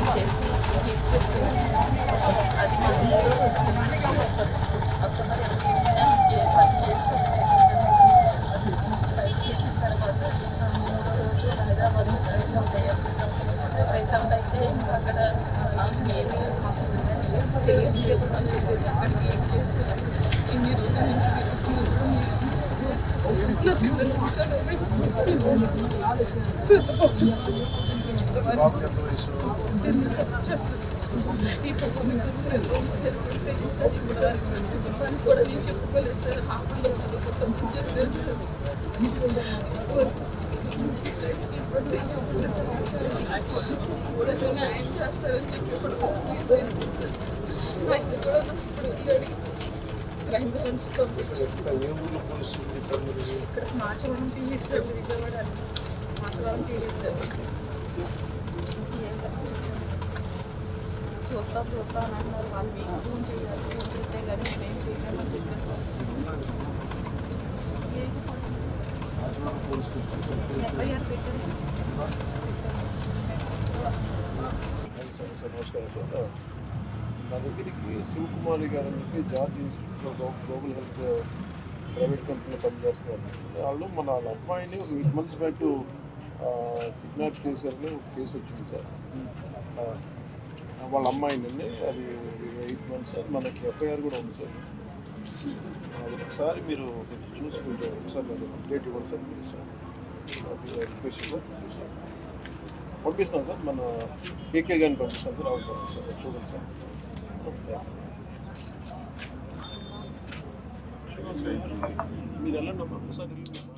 Plan చేసి తీసుకెళ్తే అది మాకు మూడో రోజు తెలిసింది అక్కడ పని చేసి చేసిన తర్వాత మూడో రోజు హైదరాబాద్ రైస్ అవుట్ అయ్యాల్సింది రైస్ అవుట్ అయితే ఇంకా అక్కడ ఏమి మాకు అని చెప్పేసి అక్కడికి ఏం చేసి ఇన్ని రోజుల నుంచి పిల్లలు బాబుకి ఎంత వయసు ఈ పక్క మీకు సార్ ఇప్పుడు వరకు కుటుంబాన్ని కూడా నేను చెప్పుకోలేదు సార్ చేస్తారని చెప్పి ఇప్పుడు ఆయన కూడా ఇప్పుడు వెళ్ళాడు క్రైమ్ బ్రాంచ్ పంపించి ఇక్కడ ఏ ఊళ్ళో మీరు విజయవాడ సార్ సీఎం గారు చెప్పారు. చూస్తాం చూస్తాం అని అన్నారు వాళ్ళు మీకు ఫోన్ చేయాలి ఫోన్ చేస్తే కానీ మేమేం చేయలేమని చెప్పారు ఎఫ్ఐఆర్ పెట్టాను సార్ సార్ నమస్కారం సార్ నా దగ్గరికి శివకుమారి గారు అని చెప్పి George institute of global health private కంపెనీలో పనిచేస్తున్నారు వాళ్ళు మన వాళ్ళ అమ్మాయిని ఒక ఎయిట్ మంత్స్ బ్యాక్ కిడ్నాప్ చేశారని ఒక కేసు వచ్చింది సార్ ఆ, వాళ్ళ అమ్మాయిని అది ఎయిట్ మంత్స్ సార్. మనకి ఎఫ్ఐఆర్ కూడా ఉంది సార్. అది ఒకసారి మీరు కొంచెం చూసి కొంచెం ఒకసారి నాకు అప్డేట్ ఇవ్వండి సార్ మీరు సార్. రిక్వెస్ట్ సార్ పంపిస్తాను సార్. మన కేకే గారిని పంపిస్తాను సార్ అవును పంపిస్తాను సార్. చూడండి సార్. మీరు వెళ్ళండి ఒకసారి వెళ్ళి